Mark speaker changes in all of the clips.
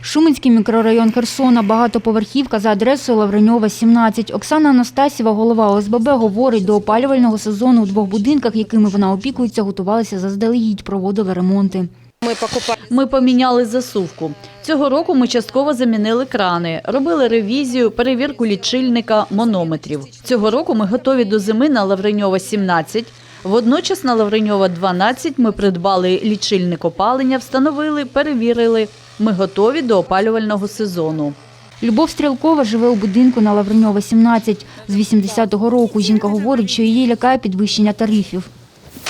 Speaker 1: Шуменський мікрорайон Херсона, багатоповерхівка за адресою Лавреньова, 17. Оксана Анастасєва, голова ОСББ, говорить, до опалювального сезону у двох будинках, якими вона опікується, готувалися заздалегідь, проводили ремонти.
Speaker 2: Ми поміняли засувку. Цього року ми частково замінили крани, робили ревізію, перевірку лічильника, монометрів. Цього року ми готові до зими на Лавреньова 17. Водночас на Лавреньова 12 ми придбали лічильник опалення, встановили, перевірили. Ми готові до опалювального сезону.
Speaker 1: Любов Стрілкова живе у будинку на Лавреньова, 17. З 80-го року жінка говорить, що її лякає підвищення тарифів.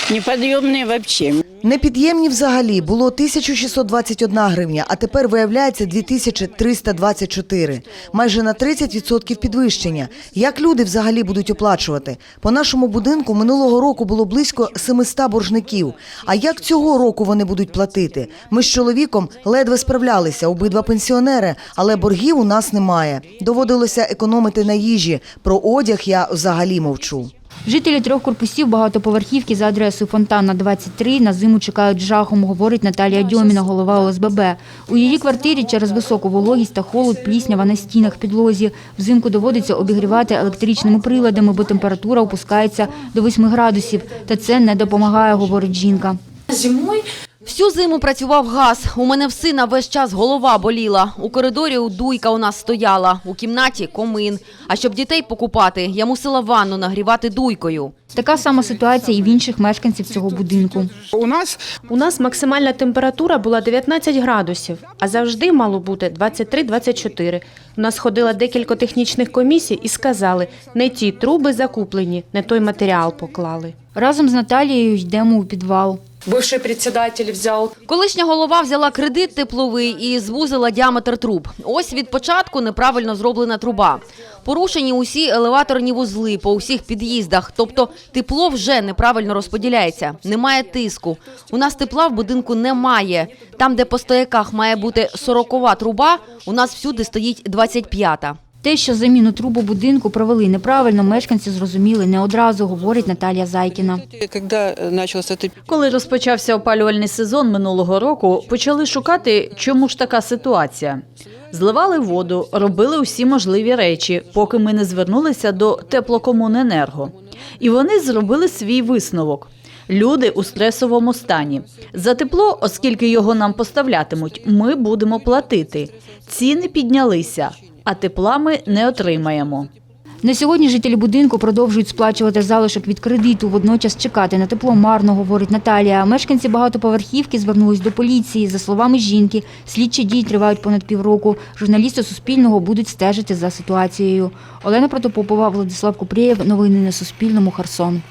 Speaker 3: Неподъемные вообще.
Speaker 4: Непід'ємні взагалі було 1621 гривня, а тепер виявляється 2324. Майже на 30% підвищення. Як люди взагалі будуть оплачувати? По нашому будинку минулого року було близько 700 боржників. А як цього року вони будуть платити? Ми з чоловіком ледве справлялися, обидва пенсіонери, але боргів у нас немає. Доводилося економити на їжі. Про одяг я взагалі мовчу.
Speaker 1: Жителі трьох корпусів багатоповерхівки за адресою Фонтанна, 23 на зиму чекають жахом, говорить Наталія Дьоміна, голова ОСББ. У її квартирі через високу вологість та холод пліснява на стінах, підлозі. Взимку доводиться обігрівати електричними приладами, бо температура опускається до 8 градусів. Та це не допомагає, говорить жінка.
Speaker 5: Всю зиму працював газ. У мене в сина весь час голова боліла. У коридорі дуйка у нас стояла, у кімнаті комин. А щоб дітей покупати, я мусила ванну нагрівати дуйкою.
Speaker 1: Така сама ситуація і в інших мешканців цього будинку.
Speaker 3: У нас
Speaker 6: У нас максимальна температура була 19 градусів, а завжди мало бути 23-24. У нас ходило декілька технічних комісій і сказали, не ті труби закуплені, не той матеріал поклали.
Speaker 1: Разом з Наталією йдемо у підвал.
Speaker 7: Бывший председатель взял
Speaker 5: Колишня голова взяла кредит тепловий і звузила діаметр труб. Ось від початку неправильно зроблена труба. Порушені усі елеваторні вузли по усіх під'їздах. Тобто тепло вже неправильно розподіляється. Немає тиску. У нас тепла в будинку немає. Там, де по стояках має бути 40 труба, у нас всюди стоїть 25-та.
Speaker 1: Те, що заміну трубу будинку провели неправильно, мешканці зрозуміли не одразу, говорить Наталія Зайкіна.
Speaker 3: этот
Speaker 2: Коли розпочався опалювальний сезон минулого року, почали шукати, чому ж така ситуація. Зливали воду, робили усі можливі речі, поки ми не звернулися до теплокомуненерго. І вони зробили свій висновок. Люди у стресовому стані. За тепло, оскільки його нам поставлятимуть, ми будемо платити. Ціни піднялися, а тепла ми не отримаємо.
Speaker 1: На сьогодні жителі будинку продовжують сплачувати залишок від кредиту, водночас чекати на тепло марно, говорить Наталія. Мешканці багатоповерхівки звернулись до поліції. За словами жінки, слідчі дії тривають понад півроку. Журналісти Суспільного будуть стежити за ситуацією. Олена Протопопова, Владислав Купрієв. Новини на Суспільному. Херсон.